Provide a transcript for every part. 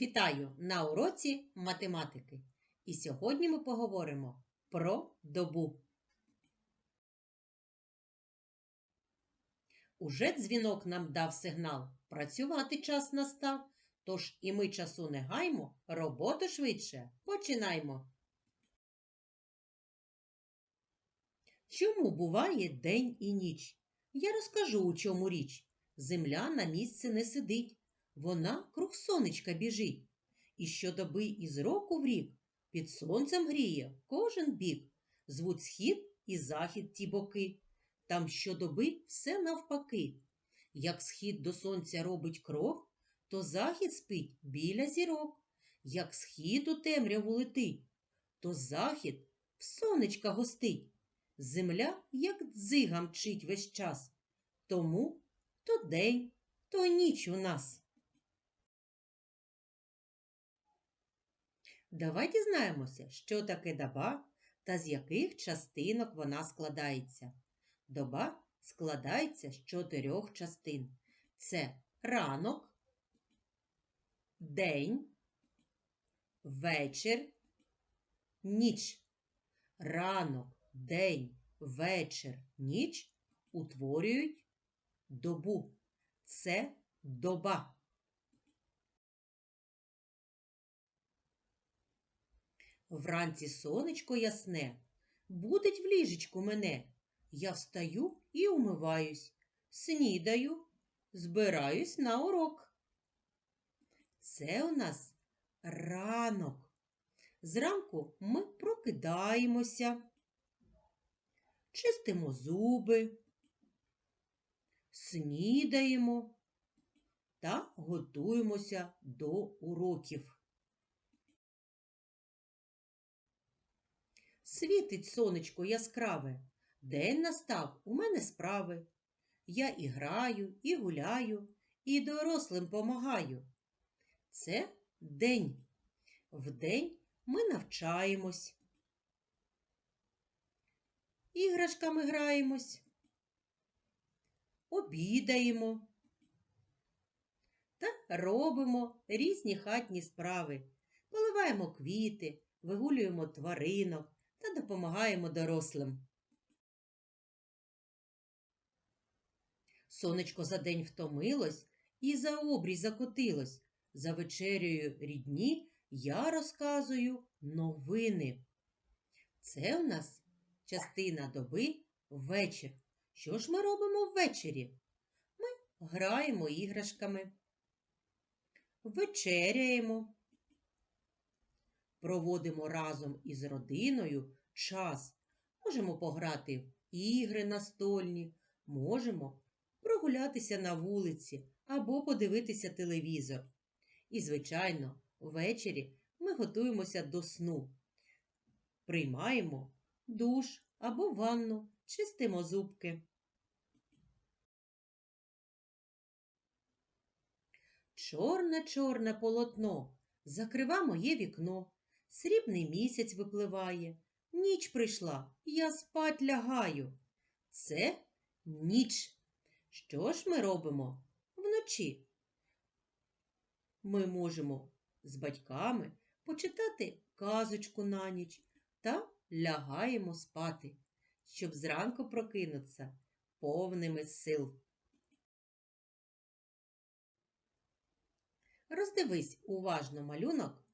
Вітаю на уроці математики. І сьогодні ми поговоримо про добу. Уже дзвінок нам дав сигнал. Працювати час настав. Тож і ми часу не гаймо, роботу швидше починаймо. Чому буває день і ніч? Я розкажу, у чому річ. Земля на місці не сидить, вона круг сонечка біжить. І щодоби із року в рік під сонцем гріє кожен бік. Звуть схід і захід ті боки. Там щодоби все навпаки. Як схід до сонця робить крок, то захід спить біля зірок. Як схід у темряву летить, то захід в сонечка гостить. Земля, як дзига мчить весь час. Тому то день, то ніч у нас. Давай дізнаємося, що таке доба та з яких частинок вона складається. Доба складається з чотирьох частин. Це ранок, день, вечір, ніч. Ранок, день, вечір, ніч утворюють добу. Це доба. Вранці сонечко ясне, будить в ліжечку мене. Я встаю і умиваюсь, снідаю, збираюсь на урок. Це у нас ранок. Зранку ми прокидаємося, чистимо зуби, снідаємо та готуємося до уроків. Світить сонечко яскраве, день настав у мене справи. Я і граю, і гуляю, і дорослим помагаю. Це день. Вдень ми навчаємось. Іграшками граємось, обідаємо та робимо різні хатні справи. Поливаємо квіти, вигулюємо тваринок та допомагаємо дорослим. Сонечко за день втомилось і за обрій закотилось. За вечерею рідні я розказую новини. Це у нас частина доби вечір. Що ж ми робимо ввечері? Ми граємо іграшками, вечеряємо, проводимо разом із родиною час. Можемо пограти в ігри настольні, можемо прогулятися на вулиці або подивитися телевізор. І, звичайно, ввечері ми готуємося до сну. Приймаємо душ або ванну, чистимо зубки. Чорне-чорне полотно закрива моє вікно. Срібний місяць випливає. Ніч прийшла, я спать лягаю. Це ніч. Що ж ми робимо вночі? Ми можемо з батьками почитати казочку на ніч та лягаємо спати, щоб зранку прокинутися повними сил. Роздивись уважно малюнок,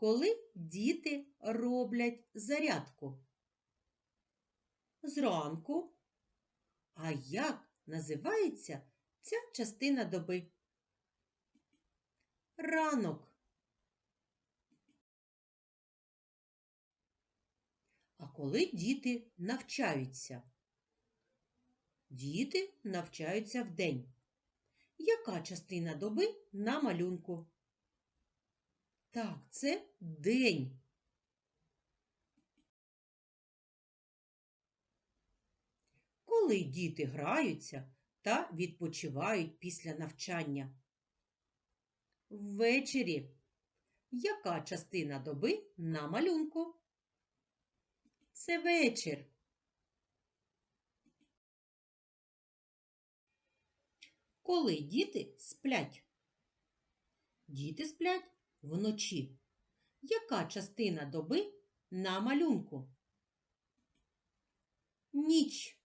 коли діти роблять зарядку. Зранку. А як називається ця частина доби? Ранок. А коли діти навчаються? Діти навчаються вдень. Яка частина доби на малюнку? Так, це день. Коли діти граються та відпочивають після навчання? Ввечері. Яка частина доби на малюнку? Це вечір. Коли діти сплять? Діти сплять вночі. Яка частина доби на малюнку? Ніч.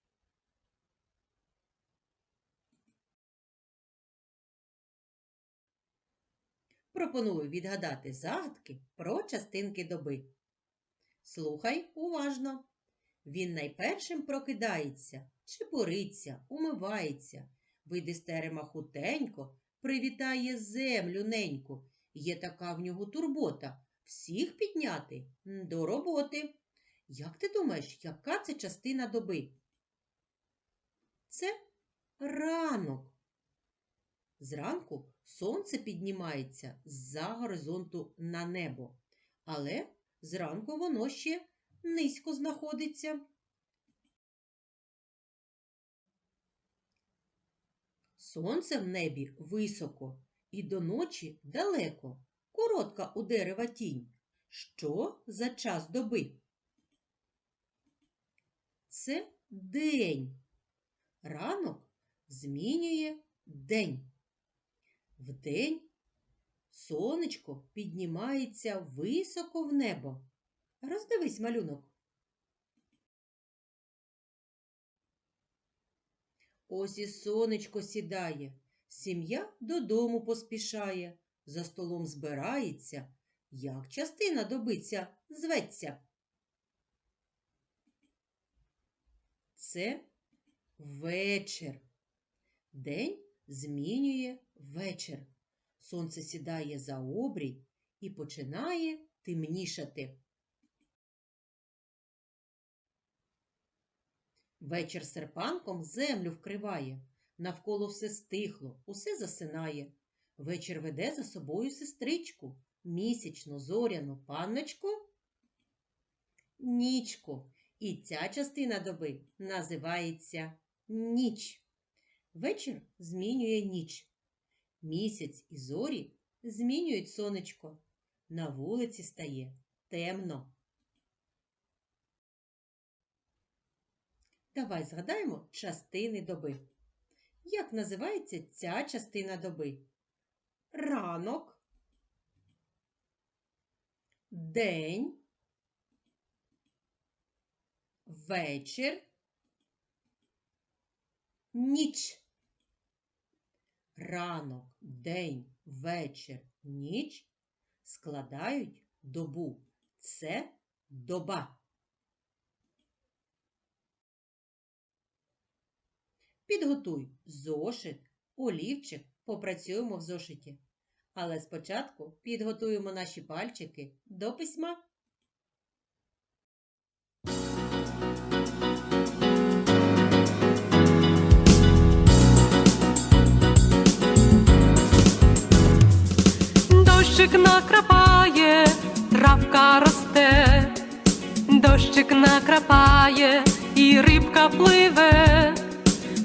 Пропоную відгадати загадки про частинки доби. Слухай уважно. Він найпершим прокидається, чепуриться, умивається, вийде з хутенько, привітає землю неньку. Є така в нього турбота всіх підняти до роботи. Як ти думаєш, яка це частина доби? Це ранок. Зранку сонце піднімається з-за горизонту на небо, але зранку воно ще низько знаходиться. Сонце в небі високо і до ночі далеко, коротка у дерева тінь. Що за час доби? Це день. Ранок змінює день. Вдень сонечко піднімається високо в небо. Роздивись малюнок. Ось і сонечко сідає, сім'я додому поспішає, за столом збирається, як частина добиться зветься. Це вечір. День змінює вечір. Сонце сідає за обрій і починає темнішати. Вечір серпанком землю вкриває, навколо все стихло, усе засинає. Вечір веде за собою сестричку, місячну, зоряну панночку, нічку. І ця частина доби називається ніч. Вечір змінює ніч. Місяць і зорі змінюють сонечко. На вулиці стає темно. Давай згадаємо частини доби. Як називається ця частина доби? Ранок, день, вечір, ніч. Ранок, день, вечір, ніч складають добу. Це доба. Підготуй зошит, олівчик, попрацюємо в зошиті. Але спочатку підготуємо наші пальчики до письма. Дощик накрапає, травка росте, дощик накрапає, і рибка пливе,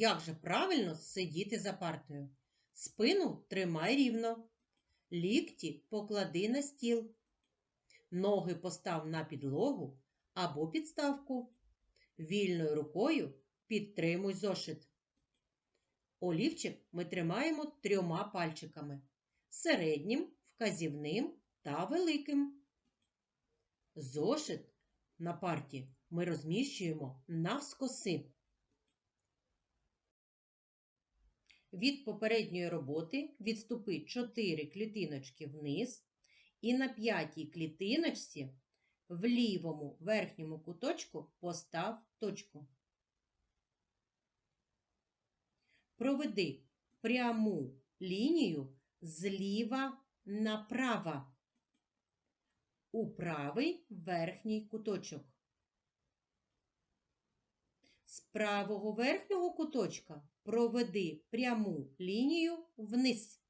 Як же правильно сидіти за партою. Спину тримай рівно. Лікті поклади на стіл. Ноги постав на підлогу або підставку. Вільною рукою підтримуй зошит. Олівчик ми тримаємо трьома пальчиками середнім, вказівним та великим. Зошит на парті ми розміщуємо навскоси. Від попередньої роботи відступи 4 клітиночки вниз і на п'ятій клітиночці в лівому верхньому куточку постав точку. Проведи пряму лінію зліва направо. у правий верхній куточок. З правого верхнього куточка проведи пряму лінію вниз.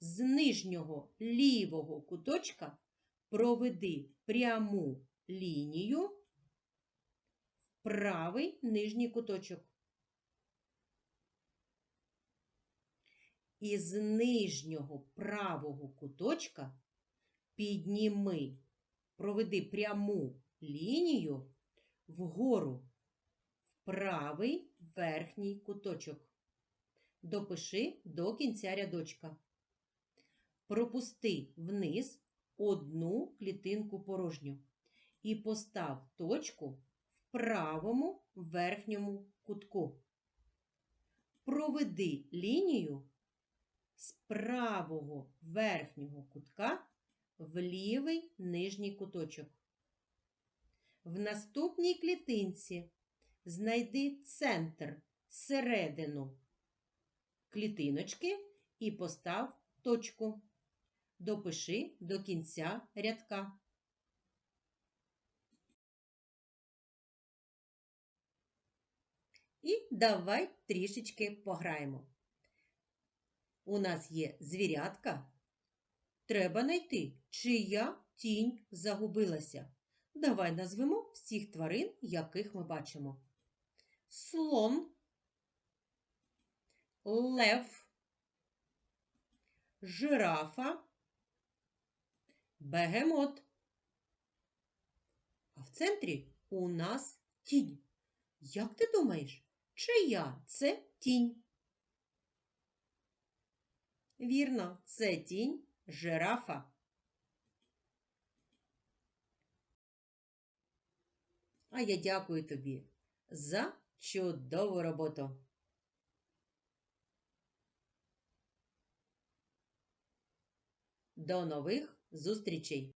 З нижнього лівого куточка проведи пряму лінію в правий нижній куточок. Із нижнього правого куточка підніми, проведи пряму лінію вгору правий верхній куточок. Допиши до кінця рядочка. Пропусти вниз одну клітинку порожню і постав точку в правому верхньому кутку. Проведи лінію з правого верхнього кутка в лівий нижній куточок. В наступній клітинці знайди центр середину клітиночки і постав точку. Допиши до кінця рядка. І давай трішечки пограємо. У нас є звірятка. Треба знайти, чия тінь загубилася. Давай назвемо всіх тварин, яких ми бачимо. Слон, лев, жирафа, бегемот. А в центрі у нас тінь. Як ти думаєш, чия це тінь? Вірно, це тінь жирафа. А я дякую тобі за чудову роботу. До нових зустрічей!